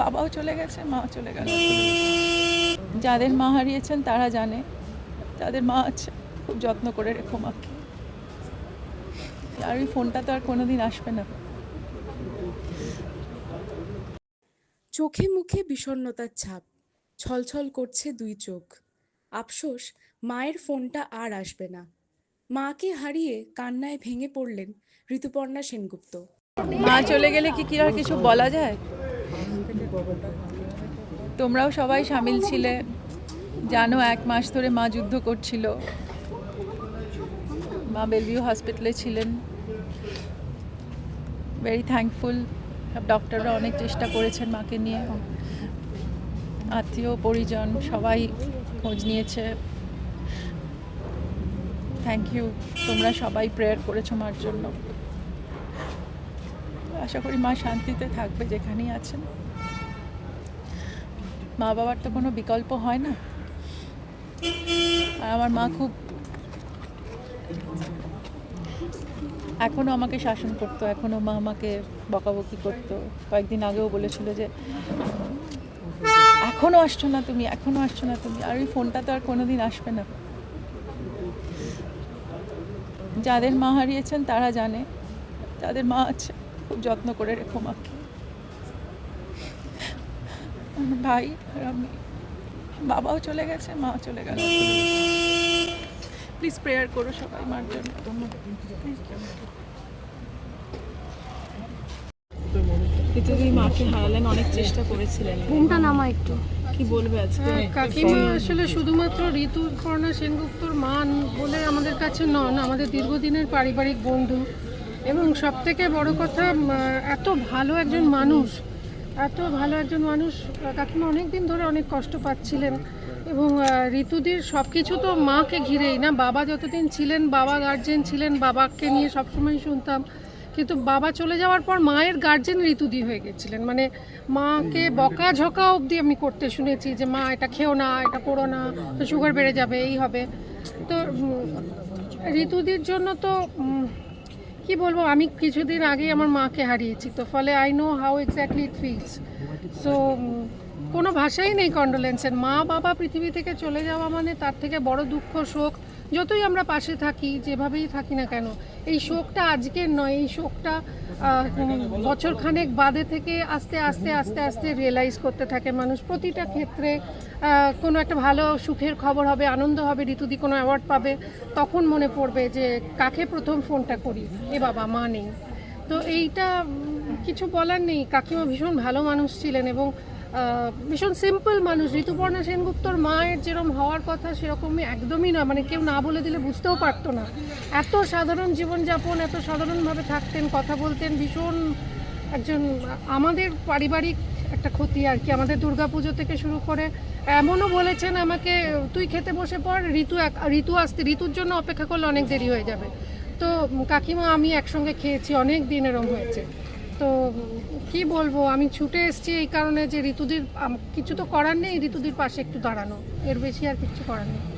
বাবাও চলে গেছে মাও চলে গেল। যাদের মা হারিয়েছেন তারা জানে তাদের মা আছে খুব যত্ন করে রেখো মাকে। আর ওই ফোনটা তো আর কোনোদিন আসবে না। চোখে মুখে বিষণ্ণতার ছাপ ছলছল করছে দুই চোখ। আফসোস মায়ের ফোনটা আর আসবে না। মাকে হারিয়ে কান্নায় ভেঙে পড়লেন ঋতুপর্ণা সেনগুপ্ত। মা চলে গেলে কি কি আর কিছু বলা যায়? তোমরাও সবাই সামিল ছিলে। জানো, এক মাস ধরে মা যুদ্ধ করছিল। মা বেলভিউ হসপিটালে ছিলেন। ভেরি থ্যাঙ্কফুল ডক্টররা অনেক চেষ্টা করেছেন মাকে নিয়ে। আত্মীয়, পরিজন সবাই খোঁজ নিয়েছে। থ্যাংক ইউ তোমরা সবাই প্রেয়ার করেছ মার জন্য। আশা করি মা শান্তিতে থাকবে যেখানেই আছেন। মা বাবার তো কোনো বিকল্প হয় না। আর আমার মা খুব এখনও আমাকে শাসন করতো এখনও মা আমাকে বকাবকি করতো। কয়েকদিন আগেও বলেছিল যে এখনও আসছো না তুমি এখনও আসছো না তুমি। আর ওই ফোনটা তো আর কোনো দিন আসবে না। যাদের মা হারিয়েছেন তারা জানে, যাদের মা আছে খুব যত্ন করে রেখো মাকে। আমার ভাই আর আমি। বাবাও চলে গেছে মাও চলে গেল। প্লিজ প্রেয়ার করো সবাই মার জন্য। পৃথিবী মাকে হারালেন অনেক চেষ্টা করেছিলেন। ঘুমটা নামা একটু। কি বলবে আজকে? হ্যাঁ, কাকিমা আসলে শুধুমাত্র ঋতুপর্ণা সেনগুপ্তর মান বলে আমাদের কাছে নন আমাদের দীর্ঘদিনের পারিবারিক বন্ধু। এবং সব থেকে বড় কথা এত ভালো একজন মানুষ, এত ভালো একজন মানুষ, কাকিমা অনেক দিন ধরে অনেক কষ্ট পাচ্ছিলেন এবং ঋতুদির সব কিছু তো মাকে ঘিরেই না? বাবা যতদিন ছিলেন, বাবা গার্জেন ছিলেন, বাবাকে নিয়ে সবসময় শুনতাম। কিন্তু বাবা চলে যাওয়ার পর মায়ের গার্জেন ঋতুদি হয়ে গেছিলেন। মানে মাকে বকা ঝকা অবধি আমি করতে শুনেছি যে, মা, এটা খেও না, এটা করো না সুগার বেড়ে যাবে, এই হবে। তো ঋতুদির জন্য তো কি বলব, আমি কিছুদিন আগেই আমার মাকে হারিয়েছি, তো ফলে I know how exactly it feels so কোনো ভাষাই নেই কন্ডোলেন্সের মা বাবা পৃথিবী থেকে চলে যাওয়া মানে তার থেকে বড় দুঃখ, শোক যতই আমরা পাশে থাকি যেভাবেই থাকি না কেন এই শোকটা আজকের নয় এই শোকটা আহ, বছর খানেক বাদে থেকে আস্তে আস্তে আস্তে আস্তে রিয়েলাইজ করতে থাকে মানুষ। প্রতিটা ক্ষেত্রে কোনো একটা ভালো সুখের খবর হবে আনন্দ হবে ঋতুদি কোনো অ্যাওয়ার্ড পাবে তখন মনে পড়বে যে কাকে প্রথম ফোনটা করি? এ বাবা মা নেই। তো এইটা কিছু বলার নেই। কাকিমা ভীষণ ভালো মানুষ ছিলেন এবং ভীষণ সিম্পল মানুষ। ঋতুপর্ণা সেনগুপ্তর মায়ের যেরকম হওয়ার কথা সেরকমই একদমই না। মানে কেউ না বলে দিলে বুঝতেও পারতো না। এত সাধারণ জীবনযাপন, এত সাধারণভাবে থাকতেন, কথা বলতেন, ভীষণ একজন আমাদের পারিবারিক একটা ক্ষতি আর কি। আমাদের দুর্গাপুজো থেকে শুরু করে এমনও বলেছেন আমাকে, তুই খেতে বসে পর ঋতু এক, ঋতু আসতে, ঋতুর জন্য অপেক্ষা করলে অনেক দেরি হয়ে যাবে। তো কাকিমা, আমি একসঙ্গে খেয়েছি, অনেক দিন এরম হয়েছে। তো, কি বলব, আমি ছুটে এসেছি এই কারণে যে ঋতুদির কিছু তো করার নেই, ঋতুদির পাশে একটু দাঁড়ানো। এর বেশি আর কিছু করার নেই।